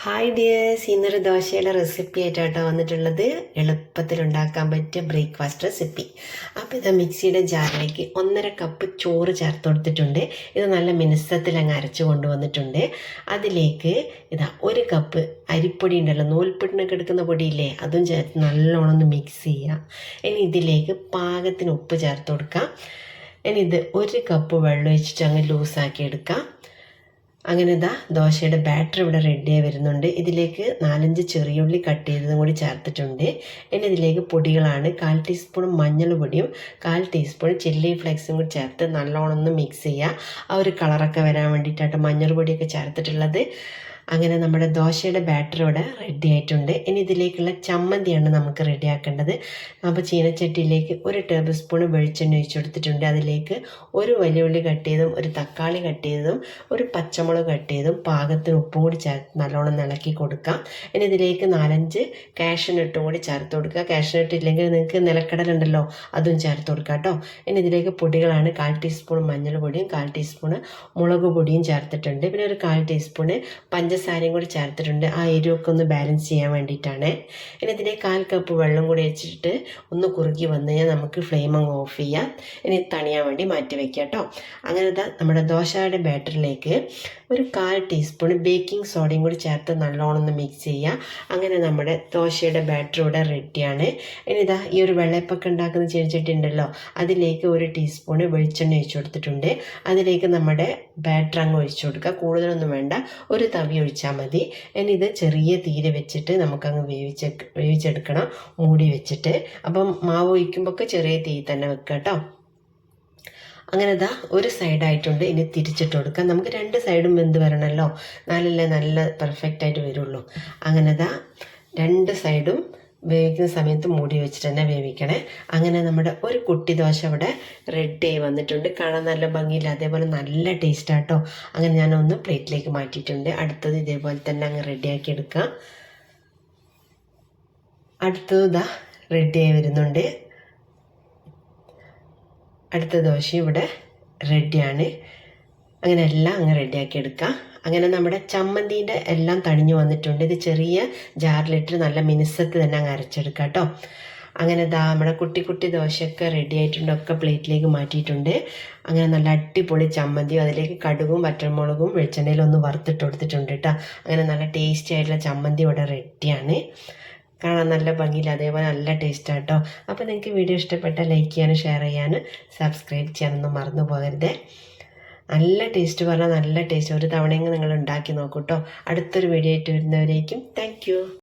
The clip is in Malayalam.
ഹായ് ഡിയേഴ്സ് ഇന്നൊരു ദോശയുടെ റെസിപ്പി ആയിട്ടാട്ടോ വന്നിട്ടുള്ളത്. എളുപ്പത്തിൽ ഉണ്ടാക്കാൻ പറ്റിയ ബ്രേക്ക്ഫാസ്റ്റ് റെസിപ്പി അപ്പോൾ ഇത് മിക്സിയുടെ ജാറിലേക്ക് ഒന്നര കപ്പ് ചോറ് ചേർത്ത് കൊടുത്തിട്ടുണ്ട്. ഇത് നല്ല മിനുസത്തിൽ അങ്ങ് അരച്ച് കൊണ്ടുവന്നിട്ടുണ്ട്. അതിലേക്ക് ഇതാ ഒരു കപ്പ് അരിപ്പൊടി ഉണ്ടല്ലോ നൂൽപ്പൊടിനൊക്കെ എടുക്കുന്ന പൊടിയില്ലേ അതും ചേർത്ത് നല്ലോണം ഒന്ന് മിക്സ് ചെയ്യുക ഇനി ഇതിലേക്ക് പാകത്തിന് ഉപ്പ് ചേർത്ത് കൊടുക്കാം. ഇനി ഇത് ഒരു കപ്പ് വെള്ളം ഒഴിച്ചിട്ട് അങ്ങ് ലൂസാക്കി എടുക്കാം. അങ്ങനെ ഇതാ ദോശയുടെ ബാറ്റർ ഇവിടെ റെഡിയായി വരുന്നുണ്ട്. ഇതിലേക്ക് നാലഞ്ച് ചെറിയുള്ളി കട്ട് ചെയ്തതും കൂടി ചേർത്തിട്ടുണ്ട്. ഇനി ഇതിലേക്ക് പൊടികളാണ്. കാൽ ടീസ്പൂൺ മഞ്ഞൾ പൊടിയും കാൽ ടീസ്പൂൺ ചില്ലി ഫ്ലേക്സും കൂടി ചേർത്ത് നല്ലോണം ഒന്ന് മിക്സ് ചെയ്യുക ആ ഒരു കളറൊക്കെ വരാൻ വേണ്ടിയിട്ടാണ് മഞ്ഞൾ പൊടിയൊക്കെ ചേർത്തിട്ടുള്ളത്. അങ്ങനെ നമ്മുടെ ദോശയുടെ ബാറ്റർ ഇവിടെ റെഡി ആയിട്ടുണ്ട്. ഇനി ഇതിലേക്കുള്ള ചമ്മന്തിയാണ് നമുക്ക് റെഡിയാക്കേണ്ടത് അപ്പോൾ ചീനച്ചട്ടിയിലേക്ക് ഒരു ടേബിൾ സ്പൂൺ വെളിച്ചെണ്ണ ഒഴിച്ചു കൊടുത്തിട്ടുണ്ട്. അതിലേക്ക് ഒരു വലിയുള്ളി കട്ട് ചെയ്തും ഒരു തക്കാളി കട്ട് ചെയ്തതും ഒരു പച്ചമുളക് കട്ട് ചെയ്തും പാകത്തിന് ഉപ്പും കൂടി ചേർത്ത് നല്ലോണം ഇളക്കി കൊടുക്കാം. ഇനി ഇതിലേക്ക് നാലഞ്ച് കാഷ്യനട്ടും കൂടി ചേർത്ത് കൊടുക്കുക. കാഷ്യനട്ട് ഇല്ലെങ്കിൽ നിങ്ങൾക്ക് നിലക്കടലുണ്ടല്ലോ അതും ചേർത്ത് കൊടുക്കുക കേട്ടോ. ഇനി ഇതിലേക്ക് പൊടികളാണ്. കാൽ ടീസ്പൂൺ മഞ്ഞൾ പൊടിയും കാൽ ടീസ്പൂൺ മുളക് പൊടിയും ചേർത്തിട്ടുണ്ട്. പിന്നെ ഒരു കാൽ ടീസ്പൂണ് പഞ്ച പഞ്ചസാരയും കൂടി ചേർത്തിട്ടുണ്ട്. ആ എരിവൊക്കെ ഒന്ന് ബാലൻസ് ചെയ്യാൻ വേണ്ടിയിട്ടാണ്. ഇനി ഇതിനെ കാൽ കപ്പ് വെള്ളം കൂടി വെച്ചിട്ട് ഒന്ന് കുറുകി വന്നു കഴിഞ്ഞാൽ നമുക്ക് ഫ്ലെയിം അങ്ങ് ഓഫ് ചെയ്യാം. ഇനി തണിയാൻ വേണ്ടി മാറ്റി വെക്കാം കേട്ടോ. അങ്ങനെ നമ്മുടെ ദോശയുടെ ബാറ്ററിലേക്ക് ഒരു കാൽ ടീസ്പൂൺ ബേക്കിംഗ് സോഡയും കൂടി ചേർത്ത് നല്ലോണം ഒന്ന് മിക്സ് ചെയ്യുക അങ്ങനെ നമ്മുടെ ദോശയുടെ ബാറ്റർ ഇവിടെ റെഡിയാണ് ഇനി ഇതാ ഈ ഒരു വെള്ളയപ്പൊക്കെ ഉണ്ടാക്കുന്ന ചെടിച്ചട്ടി ഉണ്ടല്ലോ അതിലേക്ക് ഒരു ടീസ്പൂൺ വെളിച്ചെണ്ണ ഒഴിച്ചു കൊടുത്തിട്ടുണ്ട്. അതിലേക്ക് നമ്മുടെ ബാറ്റർ അങ്ങ് ഒഴിച്ചു കൊടുക്കുക. കൂടുതലൊന്നും വേണ്ട. ഒരു തവി ഒഴിച്ചാൽ മതി. ഇനി ഇത് ചെറിയ തീരെ വെച്ചിട്ട് നമുക്കങ്ങ് വേവിച്ച് വേവിച്ചെടുക്കണം. മൂടി വെച്ചിട്ട്. അപ്പം മാവ് ഒഴിക്കുമ്പോൾ ചെറിയ തീ തന്നെ വെക്കുക കേട്ടോ. അങ്ങനെ ഇതാ ഒരു സൈഡായിട്ടുണ്ട്. ഇനി തിരിച്ചിട്ട് കൊടുക്കാം. നമുക്ക് രണ്ട് സൈഡും വെന്ത് വരണമല്ലോ നല്ല പെർഫെക്റ്റ് ആയിട്ട് വരുള്ളൂ. അങ്ങനെ ഇതാ രണ്ട് സൈഡും വേവിക്കുന്ന സമയത്ത് മൂടി വെച്ചിട്ട് തന്നെ വേവിക്കണേ. അങ്ങനെ നമ്മുടെ ഒരു കുട്ടി ദോശ അവിടെ റെഡി ആയി വന്നിട്ടുണ്ട്. കാണാൻ നല്ല ഭംഗിയില്ല. അതേപോലെ നല്ല ടേസ്റ്റാട്ടോ അങ്ങനെ ഞാൻ ഒന്ന് പ്ലേറ്റിലേക്ക് മാറ്റിയിട്ടുണ്ട്. അടുത്തത് ഇതേപോലെ തന്നെ അങ്ങ് റെഡിയാക്കി എടുക്കാം അടുത്തത് ഇതാ ആയി വരുന്നുണ്ട്. അടുത്ത ദോശ ഇവിടെ റെഡിയാണ് അങ്ങനെ എല്ലാം അങ്ങ് റെഡിയാക്കി എടുക്കാം അങ്ങനെ നമ്മുടെ ചമ്മന്തിന്റെ എല്ലാം തണിഞ്ഞു വന്നിട്ടുണ്ട്. ഇത് ചെറിയ ജാറിലിട്ട് നല്ല മിനുസത്ത് തന്നെ അങ്ങ് അരച്ചെടുക്കാം കേട്ടോ. അങ്ങനെ ദാ നമ്മുടെ കുട്ടി കുട്ടി ദോശയൊക്കെ റെഡി ആയിട്ടുണ്ട്. ഒക്കെ പ്ലേറ്റിലേക്ക് മാറ്റിയിട്ടുണ്ട്. അങ്ങനെ നല്ല അടിപൊളി ചമ്മന്തിയും അതിലേക്ക് കടുകും വറ്റൽമുളകും വെളിച്ചെണ്ണയിലും ഒന്ന് വറുത്തിട്ട് കൊടുത്തിട്ടുണ്ട് കേട്ടോ. അങ്ങനെ നല്ല ടേസ്റ്റി ആയിട്ടുള്ള ചമ്മന്തി ഇവിടെ റെഡിയാണ് കാണാൻ നല്ല ഭംഗിയില്ല. അതേപോലെ നല്ല ടേസ്റ്റാണ് കേട്ടോ. അപ്പോൾ നിങ്ങൾക്ക് വീഡിയോ ഇഷ്ടപ്പെട്ടാൽ ലൈക്ക് ചെയ്യാനും ഷെയർ ചെയ്യാനും സബ്സ്ക്രൈബ് ചെയ്യാനൊന്നും മറന്നു പോകരുത്. നല്ല ടേസ്റ്റ് പറഞ്ഞാൽ നല്ല ടേസ്റ്റ് ഒരു തവണയെങ്കിലും നിങ്ങൾ ഉണ്ടാക്കി നോക്കൂ കേട്ടോ അടുത്തൊരു വീഡിയോ ആയിട്ട് വരുന്നവരേക്കും. താങ്ക്